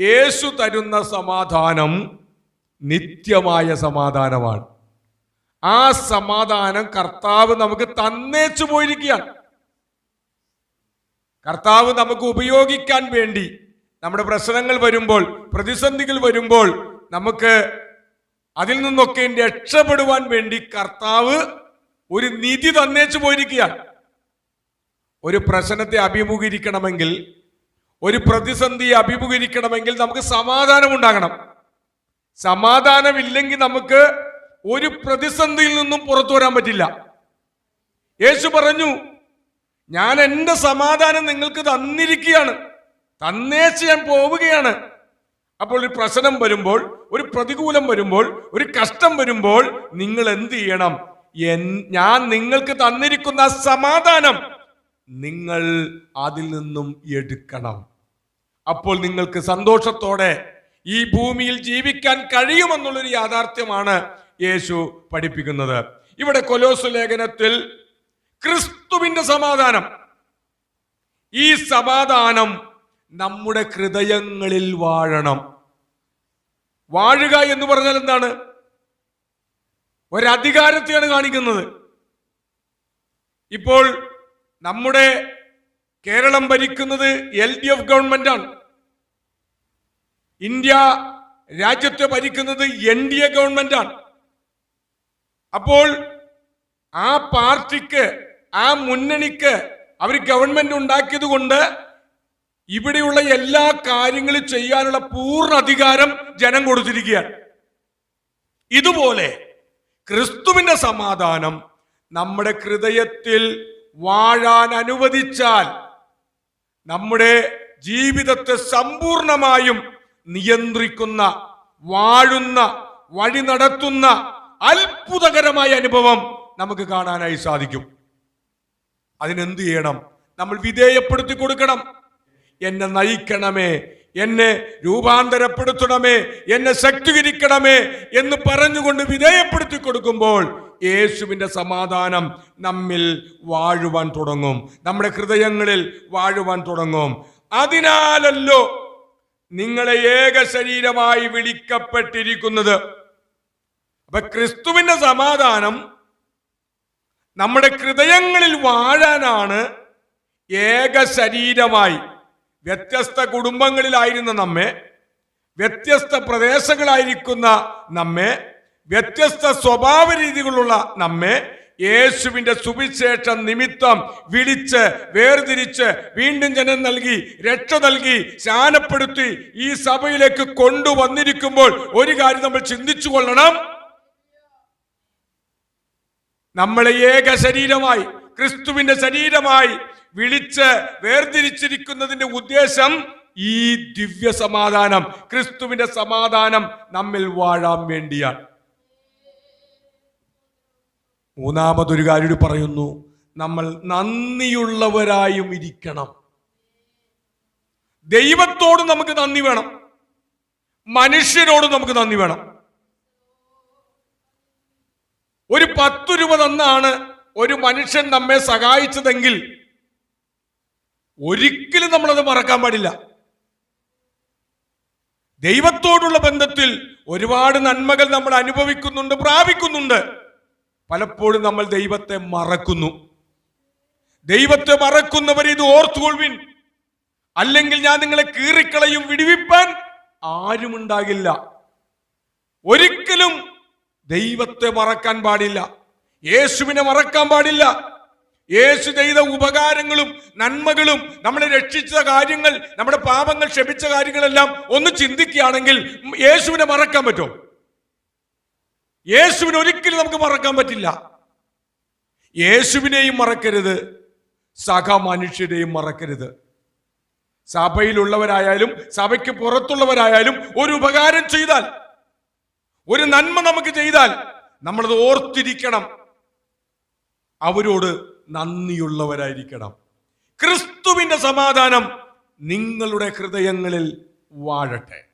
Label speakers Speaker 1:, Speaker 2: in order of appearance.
Speaker 1: യേശു തരുന്ന സമാധാനം നിത്യമായ സമാധാനമാണ്. ആ സമാധാനം കർത്താവ് നമുക്ക് തന്നേച്ചു പോയിരിക്കുകയാണ്. കർത്താവ് നമുക്ക് ഉപയോഗിക്കാൻ വേണ്ടി നമ്മുടെ പ്രശ്നങ്ങൾ വരുമ്പോൾ പ്രതിസന്ധികൾ വരുമ്പോൾ നമുക്ക് അതിൽ നിന്നൊക്കെ രക്ഷപ്പെടുവാൻ വേണ്ടി കർത്താവ് ഒരു നിധി തന്നേച്ചു പോയിരിക്കുകയാണ്. ഒരു പ്രശ്നത്തെ അഭിമുഖീകരിക്കണമെങ്കിൽ ഒരു പ്രതിസന്ധി അഭിമുഖീകരിക്കണമെങ്കിൽ നമുക്ക് സമാധാനം ഉണ്ടാകണം സമാധാനമില്ലെങ്കിൽ നമുക്ക് ഒരു പ്രതിസന്ധിയിൽ നിന്നും പുറത്തു വരാൻ പറ്റില്ല. യേശു പറഞ്ഞു ഞാൻ എന്റെ സമാധാനം നിങ്ങൾക്ക് തന്നിരിക്കുകയാണ്. തന്നേച്ച് ഞാൻ പോവുകയാണ്. അപ്പോൾ ഒരു പ്രശ്നം വരുമ്പോൾ ഒരു പ്രതികൂലം വരുമ്പോൾ ഒരു കഷ്ടം വരുമ്പോൾ നിങ്ങൾ എന്ത് ചെയ്യണം? ഞാൻ നിങ്ങൾക്ക് തന്നിരിക്കുന്ന സമാധാനം നിങ്ങൾ അതിൽ നിന്നും എടുക്കണം. അപ്പോൾ നിങ്ങൾക്ക് സന്തോഷത്തോടെ ഈ ഭൂമിയിൽ ജീവിക്കാൻ കഴിയുമെന്നുള്ളൊരു യാഥാർത്ഥ്യമാണ് യേശു പഠിപ്പിക്കുന്നത്. ഇവിടെ കൊലോസ് ലേഖനത്തിൽ ക്രിസ്തുവിന്റെ സമാധാനം. ഈ സമാധാനം നമ്മുടെ ഹൃദയങ്ങളിൽ വാഴണം. വാഴുക എന്ന് പറഞ്ഞാൽ എന്താണ്? ഒരധികാരത്തെയാണ് കാണിക്കുന്നത്. ഇപ്പോൾ നമ്മുടെ കേരളം ഭരിക്കുന്നത് എൽ ഡി എഫ് ഗവൺമെന്റാണ് ഇന്ത്യ രാജ്യത്തെ ഭരിക്കുന്നത് എൻ ഡി എ ഗവൺമെന്റാണ് അപ്പോൾ ആ പാർട്ടിക്ക് ആ മുന്നണിക്ക് അവർ ഗവൺമെന്റ് ഉണ്ടാക്കിയത് കൊണ്ട് ഇവിടെയുള്ള എല്ലാ കാര്യങ്ങളും ചെയ്യാനുള്ള പൂർണ അധികാരം ജനം കൊടുത്തിരിക്കുകയാണ്. ഇതുപോലെ ക്രിസ്തുവിന്റെ സമാധാനം നമ്മുടെ ഹൃദയത്തിൽ വാഴാൻ അനുവദിച്ചാൽ നമ്മുടെ ജീവിതത്തെ സമ്പൂർണമായും നിയന്ത്രിക്കുന്ന വാഴുന്ന വഴി നടത്തുന്ന അത്ഭുതകരമായ അനുഭവം നമുക്ക് കാണാനായി സാധിക്കും. അതിനെന്ത് ചെയ്യണം? നമ്മൾ വിധേയപ്പെടുത്തി കൊടുക്കണം. എന്നെ നയിക്കണമേ എന്നെ രൂപാന്തരപ്പെടുത്തണമേ എന്നെ ശക്തീകരിക്കണമേ എന്ന് പറഞ്ഞുകൊണ്ട് വിധേയപ്പെടുത്തി കൊടുക്കുമ്പോൾ യേശുവിന്റെ സമാധാനം നമ്മിൽ വാഴുവാൻ തുടങ്ങും. നമ്മുടെ ഹൃദയങ്ങളിൽ വാഴുവാൻ തുടങ്ങും. അതിനാലല്ലോ നിങ്ങളെ ഏക ശരീരമായി വിളിക്കപ്പെട്ടിരിക്കുന്നത്. അപ്പൊ ക്രിസ്തുവിന്റെ സമാധാനം നമ്മുടെ ഹൃദയങ്ങളിൽ വാഴാനാണ് ഏക ശരീരമായി വ്യത്യസ്ത കുടുംബങ്ങളിലായിരുന്ന നമ്മെ വ്യത്യസ്ത പ്രദേശങ്ങളായിരിക്കുന്ന നമ്മെ വ്യത്യസ്ത സ്വഭാവ രീതികളുള്ള നമ്മെ യേശുവിന്റെ സുവിശേഷ നിമിത്തം വിളിച്ച് വേർതിരിച്ച് വീണ്ടും ജനം നൽകി രക്ഷ നൽകി ശാനപ്പെടുത്തി ഈ സഭയിലേക്ക് കൊണ്ടുവന്നിരിക്കുമ്പോൾ ഒരു കാര്യം നമ്മൾ ചിന്തിച്ചു കൊള്ളണം. നമ്മളെ ഏക ശരീരമായി ക്രിസ്തുവിന്റെ ശരീരമായി വിളിച്ച് വേർതിരിച്ചിരിക്കുന്നതിന്റെ ഉദ്ദേശം ഈ ദിവ്യ സമാധാനം ക്രിസ്തുവിന്റെ സമാധാനം നമ്മിൽ വാഴാൻ വേണ്ടിയാണ്. മൂന്നാമതൊരു കാര്യം പറയുന്നു. നമ്മൾ നന്ദിയുള്ളവരായും ഇരിക്കണം. ദൈവത്തോട് നമുക്ക് നന്ദി വേണം. മനുഷ്യരോട് നമുക്ക് നന്ദി വേണം. ഒരു പത്ത് രൂപ തന്നാണ് ഒരു മനുഷ്യൻ നമ്മെ സഹായിച്ചതെങ്കിൽ ഒരിക്കലും നമ്മളത് മറക്കാൻ പാടില്ല. ദൈവത്തോടുള്ള ബന്ധത്തിൽ ഒരുപാട് നന്മകൾ നമ്മൾ അനുഭവിക്കുന്നുണ്ട് പ്രാപിക്കുന്നുണ്ട്. പലപ്പോഴും നമ്മൾ ദൈവത്തെ മറക്കുന്നു. ദൈവത്തെ മറക്കുന്നവർ ഇത് ഓർത്തുകൊള്ളുവിൻ. അല്ലെങ്കിൽ ഞാൻ നിങ്ങളെ കീറിക്കളയും വിടിവിപ്പാൻ ആരുമുണ്ടാകില്ല. ഒരിക്കലും ദൈവത്തെ മറക്കാൻ പാടില്ല. യേശുവിനെ മറക്കാൻ പാടില്ല. യേശു ചെയ്ത ഉപകാരങ്ങളും നന്മകളും നമ്മളെ രക്ഷിച്ച കാര്യങ്ങൾ നമ്മുടെ പാപങ്ങൾ ക്ഷമിച്ച കാര്യങ്ങളെല്ലാം ഒന്ന് ചിന്തിക്കുകയാണെങ്കിൽ യേശുവിനെ മറക്കാൻ പറ്റുമോ? യേശുവിനെ ഒരിക്കലും നമുക്ക് മറക്കാൻ പറ്റില്ല. യേശുവിനെയും മറക്കരുത് സഹ മനുഷ്യരെയും മറക്കരുത്. സഭയിലുള്ളവരായാലും സഭയ്ക്ക് പുറത്തുള്ളവരായാലും ഒരു ഉപകാരം ചെയ്താൽ ഒരു നന്മ നമുക്ക് ചെയ്താൽ നമ്മളത് ഓർത്തിരിക്കണം. അവരോട് നന്ദിയുള്ളവരായിരിക്കണം. ക്രിസ്തുവിന്റെ സമാധാനം നിങ്ങളുടെ ഹൃദയങ്ങളിൽ വാഴട്ടെ.